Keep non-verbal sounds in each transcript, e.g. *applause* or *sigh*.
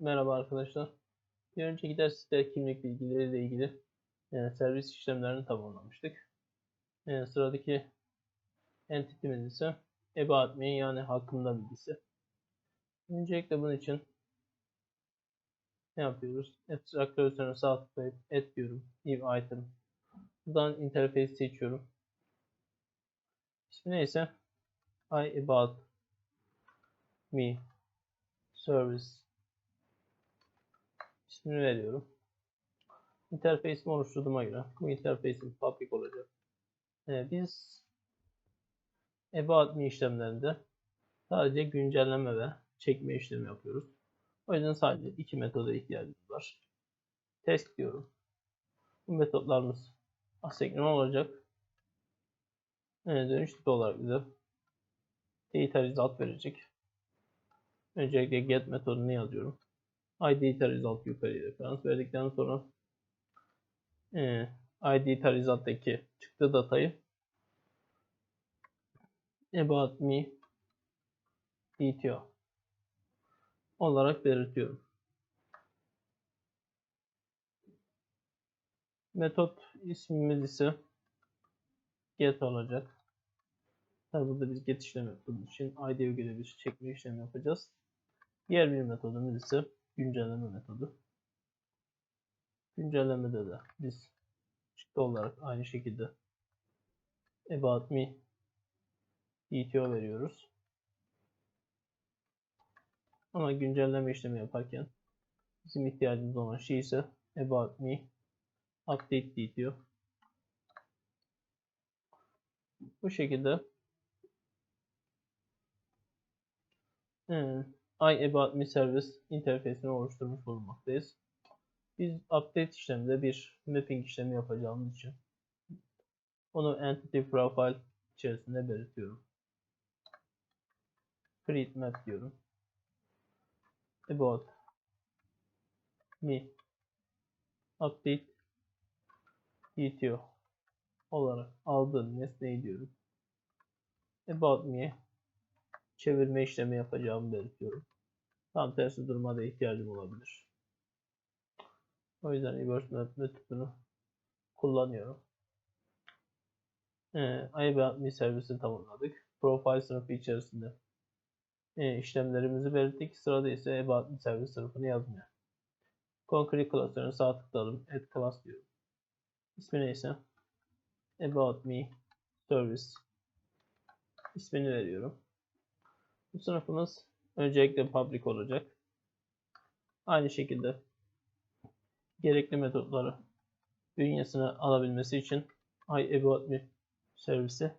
Merhaba arkadaşlar. Bir önceki derste kimlik bilgileri ile ilgili e, servis işlemlerini tamamlamıştık. E, sıradaki entity'miz ise about me yani hakkında bilgisi. Öncelikle bunun için ne yapıyoruz? Abstraktör üzerine sağ tıklayıp add diyorum. New item. Buradan interface seçiyorum. İsmi neyse I about me service ismini veriyorum. Interface'imi oluşturduğuma göre bu interface'im public olacak. Ee, biz about me işlemlerinde sadece güncelleme ve çekme işlemi yapıyoruz. O yüzden sadece iki metoda ihtiyacımız var. Test diyorum. Bu metotlarımız asenkron olacak. Ee, dönüş tipi olarak bize data result verecek. Öncelikle get metodunu yazıyorum. ID result yukarıya referans verdikten sonra e, ID result'taki çıktı datayı about me dto olarak belirtiyorum. Metot ismimiz ise get olacak. Tabi burada biz get işlemi yaptığımız için ID'ye göre bir çekme işlemi yapacağız. Diğer bir metodumuz ise güncelleme metodu. Güncellemede de biz çıktı olarak aynı şekilde about me DTO veriyoruz. Ama güncelleme işlemi yaparken bizim ihtiyacımız olan şey ise about me update DTO. Bu şekilde hmm. I about me service interfeysini oluşturmuş bulunmaktayız. Biz update işleminde bir mapping işlemi yapacağımız için onu entity profile içerisinde belirtiyorum. Create map diyorum. About me update DTO olarak aldığım nesneyi diyorum. About me çevirme işlemi yapacağımı belirtiyorum. Tam tersi duruma da ihtiyacım olabilir. O yüzden reverse metodunu kullanıyorum. Ee, IBATME servisini tamamladık. Profile sınıfı içerisinde e, işlemlerimizi belirttik. Sırada ise About Me servis sınıfını yazmıyor. Concrete klasörüne sağ tıkladım. Add class diyorum. İsmi neyse About Me Service ismini veriyorum. Bu sınıfımız öncelikle public olacak. Aynı şekilde gerekli metotları bünyesine alabilmesi için I about me servisi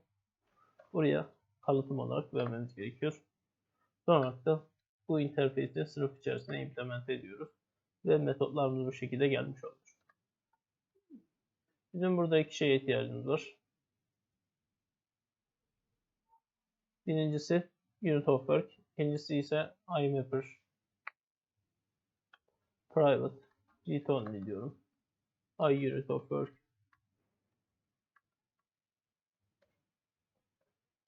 buraya kalıtım olarak vermemiz gerekiyor. Sonra da bu interface'i sınıf içerisine implement ediyoruz. Ve metotlarımız bu şekilde gelmiş olur. Bizim burada iki şeye ihtiyacımız var. Birincisi unit of work. İkincisi ise IMapper private read only diyorum. I unit of work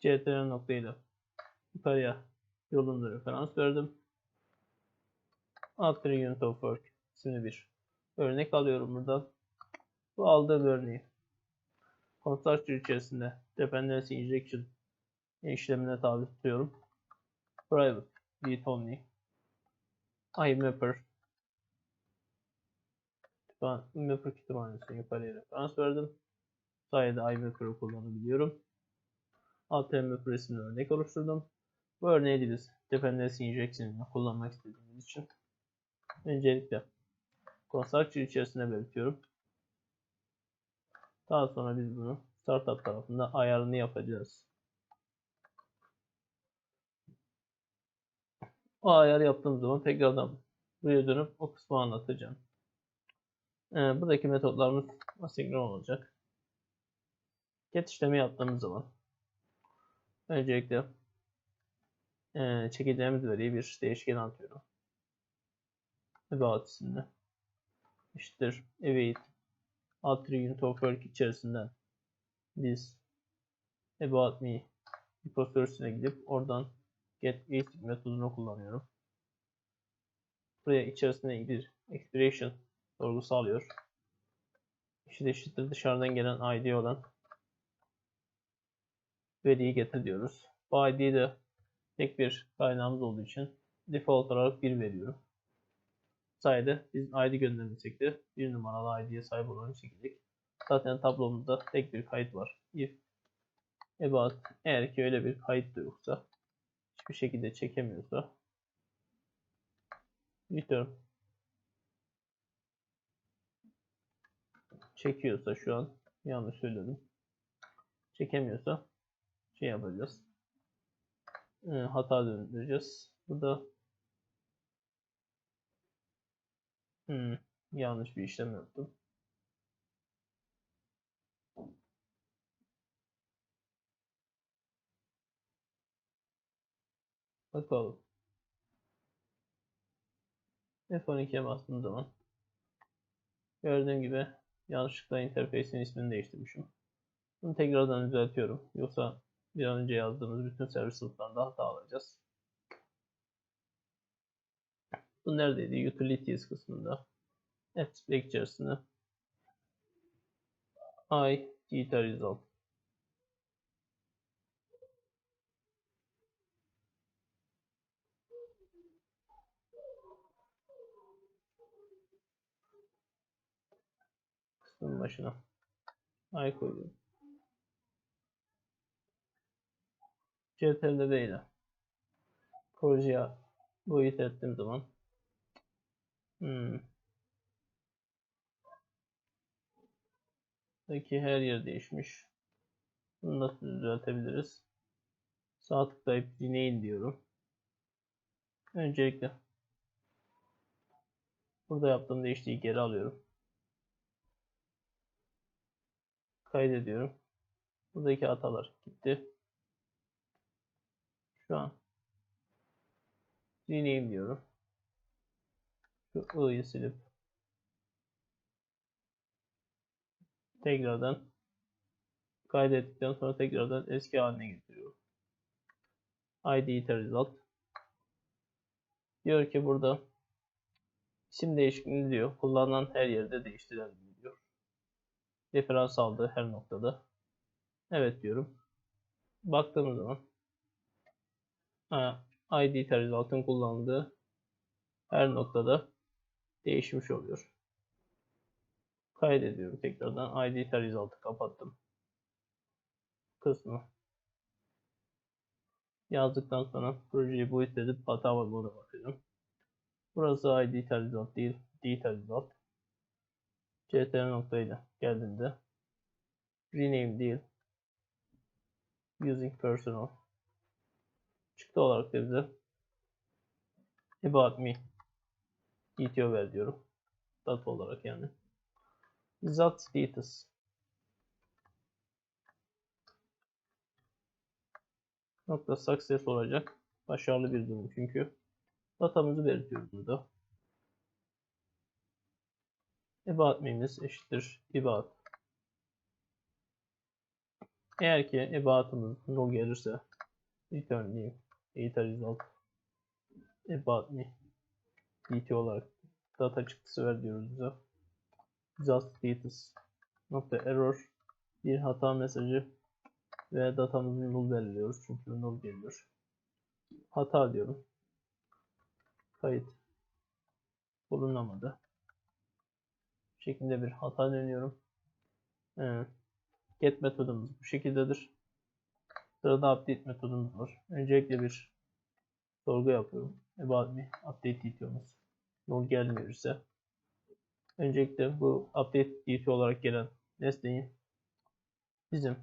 ctr noktayla yukarıya yolunda referans verdim. Alt unit of work isimli bir örnek alıyorum buradan. Bu aldığım örneği constructor içerisinde dependency injection işlemine tabi tutuyorum. Private read only IMapper Mapper kütüphanesine yukarıya referans verdim. Sayede iMapper'ı kullanabiliyorum. Alt Mapper isimli örnek oluşturdum. Bu örneği biz dependency injection'ını kullanmak istediğimiz için öncelikle constructor içerisinde belirtiyorum. Daha sonra biz bunu startup tarafında ayarını yapacağız. O ayarı yaptığım zaman tekrardan buraya dönüp o kısmı anlatacağım. Ee, buradaki metotlarımız asenkron olacak. Get işlemi yaptığımız zaman öncelikle e, çekeceğimiz veriyi bir değişken atıyorum. About isimli. İşte await attribute of work içerisinden biz about me repository'sine gidip oradan get basic metodunu kullanıyorum. buraya içerisine bir expiration sorgusu alıyor. İşte eşittir dışarıdan gelen ID olan veriyi getir diyoruz. Bu ID'yi de tek bir kaynağımız olduğu için default olarak 1 veriyorum. Sayede biz ID göndermesek de bir numaralı ID'ye sahip olan çekecek. Zaten tablomuzda tek bir kayıt var. If about eğer ki öyle bir kayıt da yoksa hiçbir şekilde çekemiyorsa return çekiyorsa şu an yanlış söyledim. Çekemiyorsa şey yapacağız. Ee, hata döndüreceğiz. Burada hmm, yanlış bir işlem yaptım. Bakalım. F12'ye bastığım zaman gördüğüm gibi yanlışlıkla interface'in ismini değiştirmişim. Bunu tekrardan düzeltiyorum. Yoksa bir an önce yazdığımız bütün servis sınıflarında hata alacağız. Bu neredeydi? Utilities kısmında. Apps içerisinde I data result kısmın başına I koyuyorum. CTRL V ile projeye boyut ettiğim zaman hmm. Buradaki her yer değişmiş. Bunu nasıl düzeltebiliriz? Sağ tıklayıp rename diyorum. Öncelikle burada yaptığım değiştiği geri alıyorum. Kaydediyorum. Buradaki hatalar gitti. Şu an rename diyorum. Şu i'yi silip tekrardan kaydettikten sonra tekrardan eski haline getiriyorum. ID iter result. Diyor ki burada isim değişikliğini diyor. Kullanılan her yerde değiştirelim. Referans aldığı her noktada. Evet diyorum. Baktığımız zaman ID iter result'ın kullanıldığı her noktada değişmiş oluyor kaydediyorum tekrardan. ID result'ı kapattım. Kısmı. Yazdıktan sonra projeyi boyut edip hata var. Burası ID result değil. Detail result. Ctr noktayla geldiğinde rename değil. Using personal. Çıktı olarak da bize about me DTO ver diyorum. Data olarak yani. Zat status. Nokta success olacak. Başarılı bir durum çünkü. Datamızı belirtiyoruz burada. About me'miz eşittir about. Eğer ki about'ımız null gelirse return new data result about me dt olarak data çıktısı ver diyoruz bize just status nokta error bir hata mesajı ve datamızı null belirliyoruz çünkü null geliyor. Hata diyorum. Kayıt bulunamadı. Şeklinde bir hata dönüyorum. Evet. Get metodumuz bu şekildedir. Sırada update metodumuz var. Öncelikle bir sorgu yapıyorum. About me update detail'ımız null gelmiyor ise Öncelikle bu update DT olarak gelen nesneyi bizim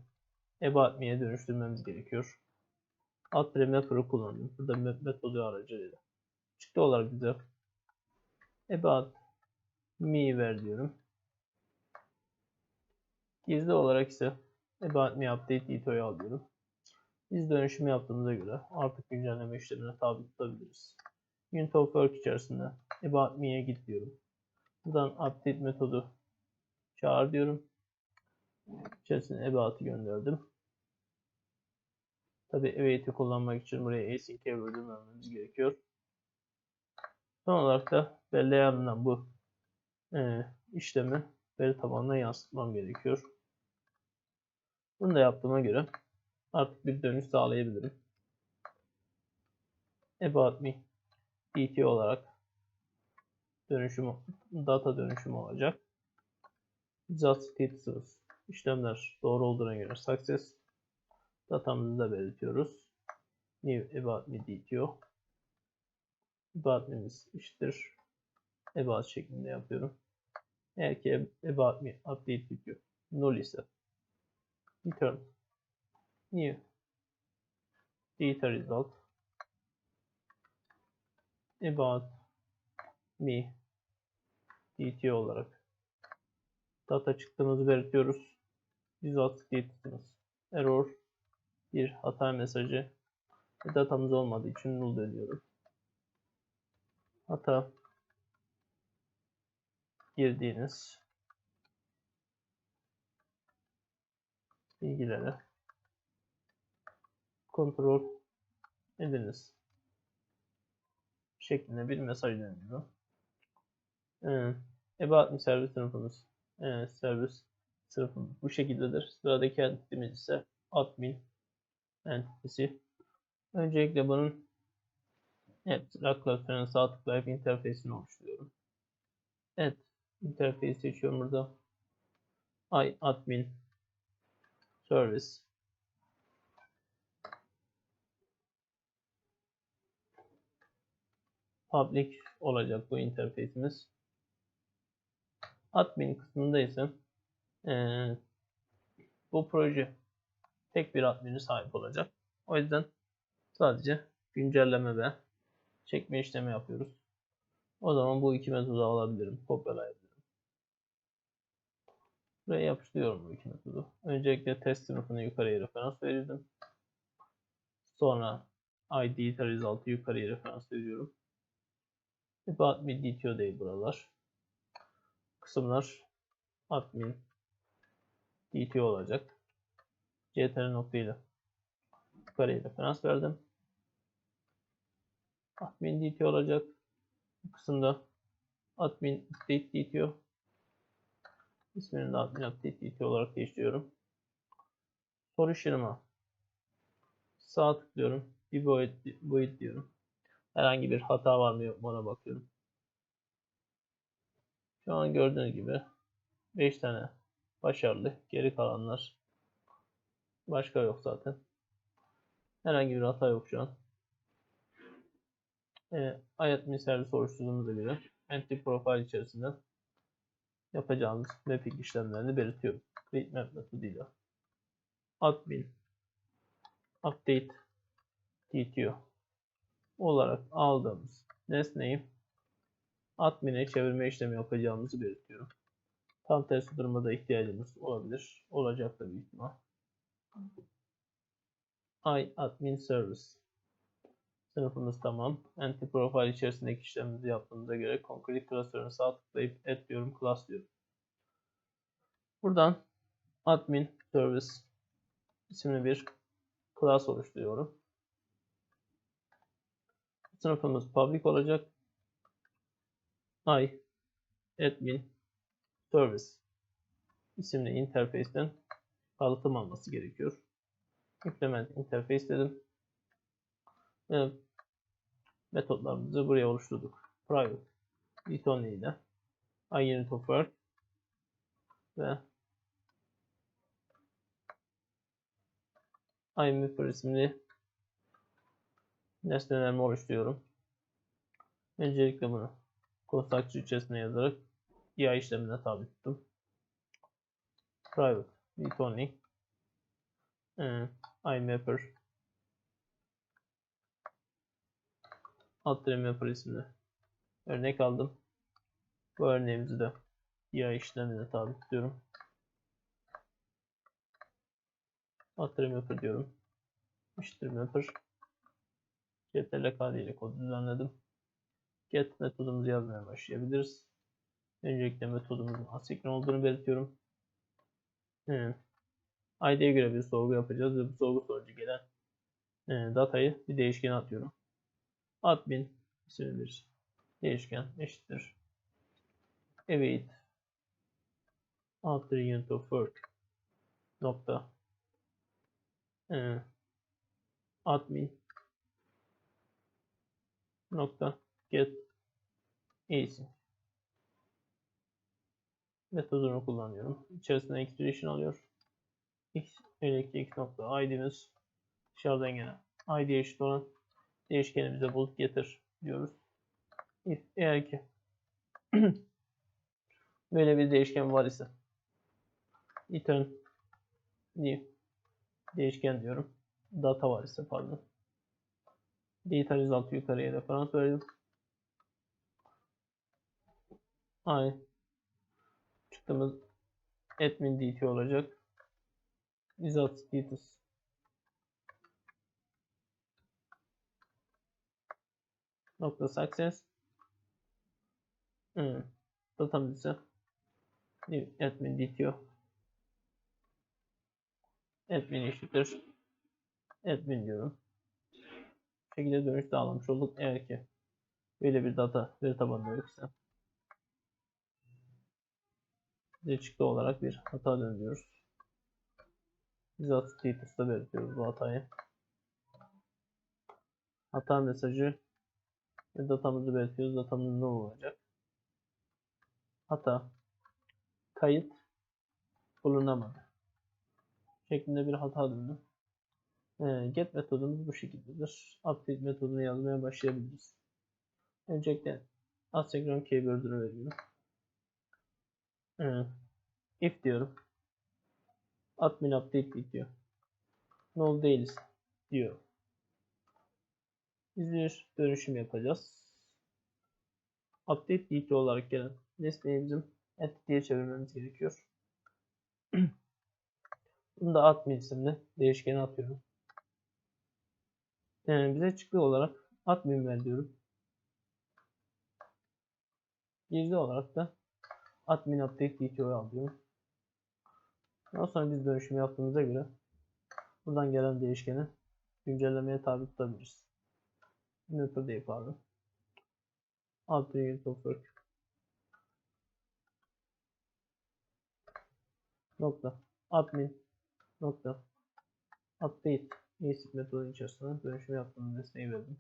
about me'ye dönüştürmemiz gerekiyor. Alt mapper'ı kullandım. Burada metodu aracılığıyla. Çıktı olarak bize about me ver diyorum. Gizli olarak ise about me update deto'yu alıyorum. Biz dönüşüm yaptığımıza göre artık güncelleme işlemine tabi tutabiliriz. Unit of work içerisinde about me'ye git diyorum. Buradan update metodu çağır diyorum. İçerisine about'ı gönderdim. Tabi await'i kullanmak için buraya async bölüm vermemiz gerekiyor. Son olarak da belleğimden bu e, işlemi veri tabanına yansıtmam gerekiyor. Bunu da yaptığıma göre artık bir dönüş sağlayabilirim. About me DT olarak dönüşüm data dönüşüm olacak. Just status işlemler doğru olduğuna göre success datamızı da belirtiyoruz. New about me DTO about me'miz eşittir about şeklinde yapıyorum. Eğer ki about me update video null ise return. New. Data result. About me. DT olarak. Data çıktığımızı belirtiyoruz. Result status'ımız error. Bir hata mesajı. Datamız olmadığı için null ediyorum. Hata girdiğiniz bilgileri kontrol ediniz şeklinde bir mesaj dönüyor. About me servis sınıfımız servis sınıfımız bu şekildedir. Sıradaki entitimiz ise admin entitesi. Öncelikle bunun evet, klasörüne sağ tıklayıp interface'ini oluşturuyorum. Evet, interface seçiyorum burada. I admin service public olacak bu interface'imiz. Admin kısmında ise ee, bu proje tek bir admini sahip olacak. O yüzden sadece güncelleme ve çekme işlemi yapıyoruz. O zaman bu iki metodu alabilirim. Kopyalayabilirim. Buraya yapıştırıyorum bu iki metodu. Öncelikle test sınıfını yukarıya referans verirdim. Sonra ID result'ı yukarıya referans veriyorum. About bir DTO değil buralar. Kısımlar admin DTO olacak. CTRL noktayla yukarıya referans verdim. Admin DTO olacak. Bu kısımda admin update DTO ismini de admin update olarak değiştiriyorum. Soru işarımı sağ tıklıyorum. Bir boyut, boyut diyorum. Herhangi bir hata var mı yok mu ona bakıyorum. Şu an gördüğünüz gibi 5 tane başarılı. Geri kalanlar başka yok zaten. Herhangi bir hata yok şu an. E, IADMIN servis oluşturduğumuza göre Entity Profile içerisinde yapacağımız mapping işlemlerini belirtiyorum. Create map metoduyla. Admin update TTO olarak aldığımız nesneyi admin'e çevirme işlemi yapacağımızı belirtiyorum. Tam tersi durumda ihtiyacımız olabilir. Olacak da büyük ihtimal. I admin service sınıfımız tamam. Anti profile içerisindeki işlemimizi yaptığımıza göre concrete klasörünü sağ tıklayıp add diyorum, class diyorum. Buradan admin service isimli bir class oluşturuyorum. Sınıfımız public olacak. I admin service isimli interface'ten kalıtım alması gerekiyor. Implement interface dedim. Ve metotlarımızı buraya oluşturduk. Private return ile unit of work ve imapper isimli nesnelerimi oluşturuyorum. Öncelikle bunu constructor içerisine yazarak IA işlemine tabi tuttum. Private returning e, imapper alt mapper isimli örnek aldım. Bu örneğimizi de IA işlemine tabi tutuyorum. Alt mapper diyorum. Eşittir mapper ctrl ile kodu düzenledim. Get metodumuzu yazmaya başlayabiliriz. Öncelikle metodumuzun asinkron olduğunu belirtiyorum. Evet. ID'ye göre bir sorgu yapacağız ve bu sorgu sonucu gelen e, datayı bir değişkene atıyorum. Admin isimli bir değişken eşittir. Await after unit of work nokta. E, admin. Nokta. Get. Async metodunu kullanıyorum. İçerisinde expression alıyor. x x nokta id'imiz dışarıdan gelen id eşit olan değişkenimize bulup getir diyoruz. If eğer ki *clears throat* böyle bir değişken var ise return new değişken diyorum. Data var ise pardon. Data result yukarıya referans verelim. Ay çıktığımız admin dt olacak. Result status nokta success hmm. datamız ise new admin dto admin eşittir admin diyorum. Bu şekilde dönüş sağlamış olduk. Eğer ki böyle bir data veri tabanında yoksa bize çıktı olarak bir hata dönüyoruz. Result status'ta belirtiyoruz bu hatayı. Hata mesajı ve datamızı belirtiyoruz. Datamız ne olacak? Hata kayıt bulunamadı şeklinde bir hata döndü. Ee, get metodumuz bu şekildedir. Update metodunu yazmaya başlayabiliriz. Öncelikle asenkron keyword'ünü veriyorum. Ee, if diyorum. Admin update diyor. Null değiliz diyor. Bir dönüşüm yapacağız. Update dt olarak gelen nesneyi bizim entity'ye çevirmemiz gerekiyor. *clears throat* Bunu da admin isimli değişkene atıyorum. Yani bize çıktı olarak admin ver diyorum. Gizli olarak da admin update dto'yu alıyorum. Daha sonra biz dönüşüm yaptığımıza göre buradan gelen değişkeni güncellemeye tabi tutabiliriz. Neutral değil pardon. Work. Nokta. Admin. Nokta. Update. Basic metodun içerisinde dönüşüm yaptığım nesneyi verdim.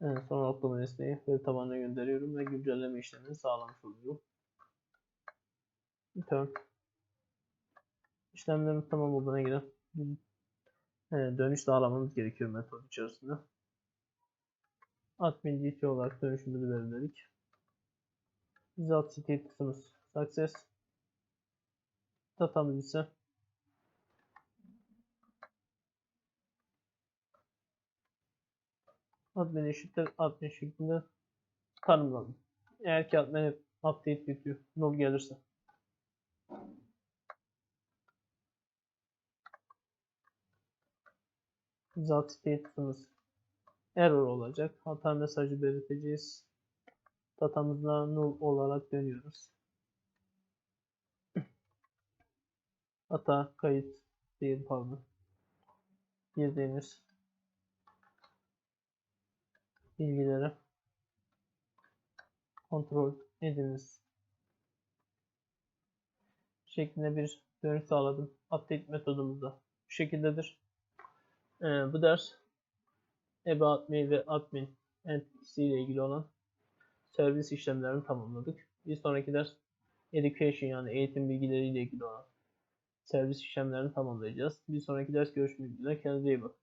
Evet, sonra oklama nesneyi veri tabanına gönderiyorum ve güncelleme işlemini sağlamış oluyorum. Return. İşlemlerin tamam olduğuna göre evet, dönüş sağlamamız gerekiyor metod içerisinde. Admin dt olarak dönüşümünü belirledik. Result status'ımız success. Datamız ise admin eşittir admin şeklinde tanımladım. Eğer ki admin update bitiyor, null gelirse. Result status'ımız error olacak. Hata mesajı belirteceğiz. Datamızda null olarak dönüyoruz. Hata kayıt değil pardon. Girdiğimiz bilgileri kontrol ediniz şeklinde bir dönüş sağladım. Update metodumuz da bu şekildedir. Ee, bu ders about me ve admin entity ile ilgili olan servis işlemlerini tamamladık. Bir sonraki ders education yani eğitim bilgileri ile ilgili olan servis işlemlerini tamamlayacağız. Bir sonraki ders görüşmek üzere. Kendinize iyi bakın.